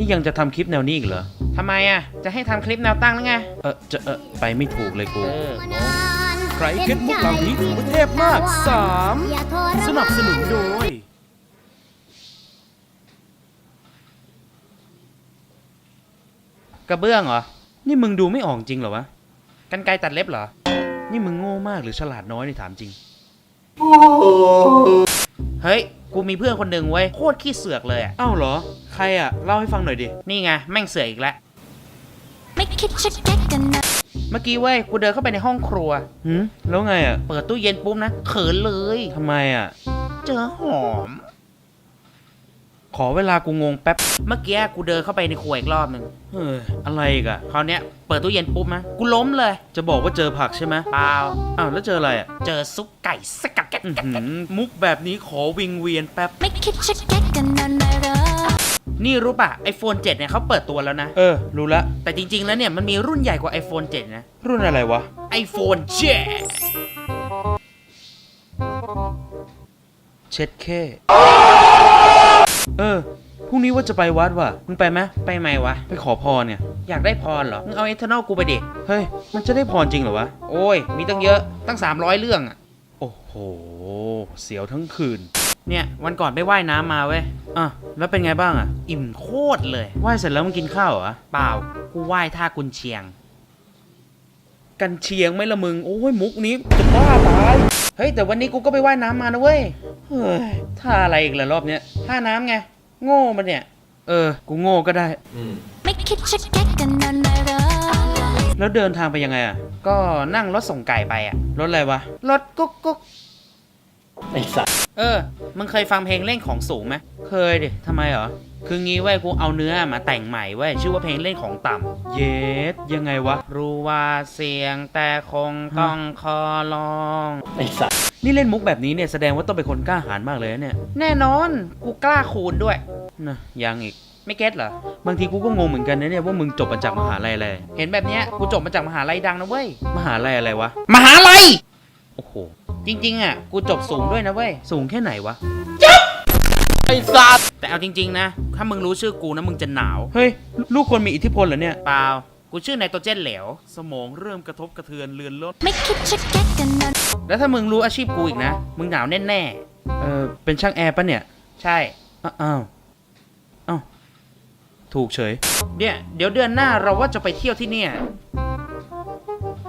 นี่ยังจะทำคลิปแนวนี้อีกเหรอ ทำไมอะ จะให้ทำคลิปแนวตั้งแล้วไง เออจะเออไปไม่ถูกเลยกู เออ ใครเก็ตมุกเหล่านี้ถือว่าเทพมาก3สนับสนุนโดย กระเบื้องเหรอ นี่มึงดูไม่ออกจริงเหรอวะ กันไกรตัดเล็บเหรอ นี่มึงโง่มากหรือฉลาดน้อยนี่ถามจริง เฮ้ย กูมีเพื่อนคนหนึ่งเว้ยโคตรขี้เสือกเลยอะเอ้าเหรอ ใครอะ เล่าให้ฟังหน่อยดิ นี่ไงแม่งเสือกอีกแล้ว ไม่คิดจะแก้กันนะ เมื่อกี้เว้ยกูเดินเข้าไปในห้องครัว หืมแล้วไงอะ เปิดตู้เย็นปุ๊บนะเขินเลย ทำไมอะ เจอหอม ขอเวลากูงงแป๊บ เมื่อกี้กูเดินเข้าไปในครัวอีกรอบหนึ่งเฮ้ยอะไรอีกอะ คราวเนี้ยเปิดตู้เย็นปุ๊บนะกูล้มเลย จะบอกว่าเจอผักใช่ไหมเปล่าอ้าวแล้วเจออะไรอะ เจอซุปไก่สกัดแก๊ก อื้อหือมุกแบบนี้ขอวิงเวียนแป๊บ ไม่คิดจะแก้กันนะนะเหรอนี่รู้ป่ะ iPhone 7 เนี่ยเขาเปิดตัวแล้วนะ เออ รู้ละ แต่จริง ๆ แล้วเนี่ยมันมีรุ่นใหญ่กว่า iPhone 7 นะ รุ่นอะไรวะ iPhone 7เช็ดแค่เออพรุ่งนี้ว่าจะไปวัดว่ะ มึงไปไหมไปไหมวะ ไปขอพรเนี่ย อยากได้พรเหรอ มึงเอาเอทานอลกูไปดิ เฮ้ย มันจะได้พรจริงเหรอวะ โอ้ย มีตั้งเยอะ ตั้ง 300 เรื่องอะ โอ้โห เสียวทั้งคืน เนี่ย วันก่อนไปว่ายน้ำมาเว้ยอะแล้วเป็นไงบ้างอะ อิ่มโคตรเลยไหว้เสร็จแล้วมึงกินข้าวเหรอเปล่า กูว่ายท่ากุนเชียง กันเชียงไหมละมึง โอ้ยมุกนี้จะบ้าตาย เฮ้ย แต่วันนี้กูก็ไปว่ายน้ำมานะเว้ย เฮ้ยท่าอะไรอีกล่ะรอบเนี้ยท่าน้ำไง โง่มันเนี่ย เออ กูโง่ก็ได้ ไม่คิดจะแก้กันนะนะเหรอ แล้วเดินทางไปยังไงอะ ก็นั่งรถส่งไก่ไปอะรถอะไรวะ รถกุ๊กกุ๊กไอสัตว์เออ มึงเคยฟังเพลงเล่นของสูงไหมเคยดิทำไมเหรอ คืองี้เว้ยกูเอาเนื้อมาแต่งใหม่เว้ยชื่อว่าเพลงเล่นของต่ำเยสยังไงวะ รู้ว่าเสียงแต่คงต้องขอลองนี่เล่นมุกแบบนี้เนี่ยแสดงว่าต้องเป็นคนกล้าหาญมากเลยนะเนี่ย แน่นอน กูกล้าคูณด้วยนะยังอีก ไม่เก็ตเหรอ บางทีกูก็งงเหมือนกันนะเนี่ยว่ามึงจบมาจากมหาลัยอะไร เห็นแบบเนี้ยกูจบมาจากมหาลัยดังนะเว้ย มหาลัยอะไรวะ มหาลัย โอ้โห จริงๆอะกูจบสูงด้วยนะเว้ย สูงแค่ไหนวะแต่เอาจริง ๆ นะ ถ้ามึงรู้ชื่อกูนะมึงจะหนาว เฮ้ย ลูกคนมีอิทธิพลเหรอเนี่ย เปล่า กูชื่อไนโตรเจนเหลว สมองเริ่มกระทบกระเทือนเลือนลด ไม่คิดจะแก้กันนะแล้วถ้ามึงรู้อาชีพกูอีกนะ มึงหนาวแน่เออเป็นช่างแอร์ปะเนี่ย ๆ ใช่ อ้าอ้าวอ้าว ถูกเฉย เนี่ย เดี๋ยวเดือนหน้าเราว่าจะไปเที่ยวที่เนี่ย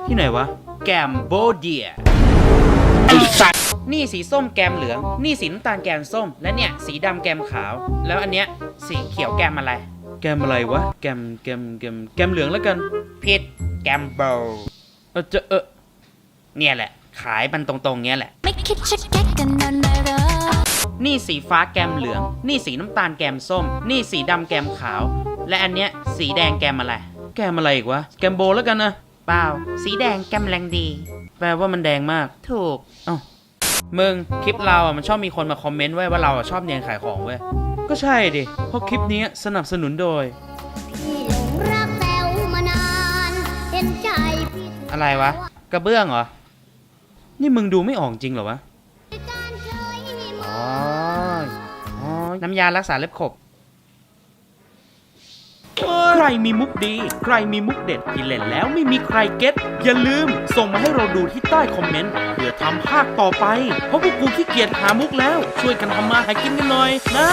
ที่ไหนวะ แกมโบเดียไอสัตว์นี่สีส้มแกมเหลือง นี่สีน้ำตาลแกมส้ม และเนี่ย สีดำแกมขาว แล้วอันเนี้ยสีเขียวแกมอะไร แกมอะไรวะ แกมแกมแกมแกมเหลืองแล้วกันพิษแกมโบเออจะเออเนี่ยแหละ ขายมันตรงๆเนี้ยแหละ ไม่คิดจะแก้กันนะนะเหรอ นี่สีฟ้าแกมเหลือง นี่สีน้ำตาลแกมส้ม นี่สีดำแกมขาว และอันเนี้ยสีแดงแกมอะไร แกมอะไรอีกวะ แกมโบแล้วกันนะ เปล่า สีแดงแกมแรงดี แปลว่ามันแดงมาก ถูกเอ้ามึง คลิปเราอะมันชอบมีคนมาคอมเมนต์ไว้ว่าเราอะชอบเนียนขายของเว้ย ก็ใช่ดิ เพราะคลิปนี้สนับสนุนโดย พี่หลงรักแต๋วมานาน เห็นใจพี่ อะไรวะ กระเบื้องเหรอ นี่มึงดูไม่ออกจริงเหรอวะ อ๋อ น้ำยารักษาเล็บขบ ใครมีมุกดี ใครมีมุกเด็ดที่เล่นแล้วไม่มีใครเก็ตอย่าลืม ส่งมาให้เราดูที่ใต้คอมเมนต์เพื่อทำภาคต่อไป เพราะพวกกูขี้เกียจหามุกแล้ว ช่วยกันทำมาหากินกันหน่อยนะ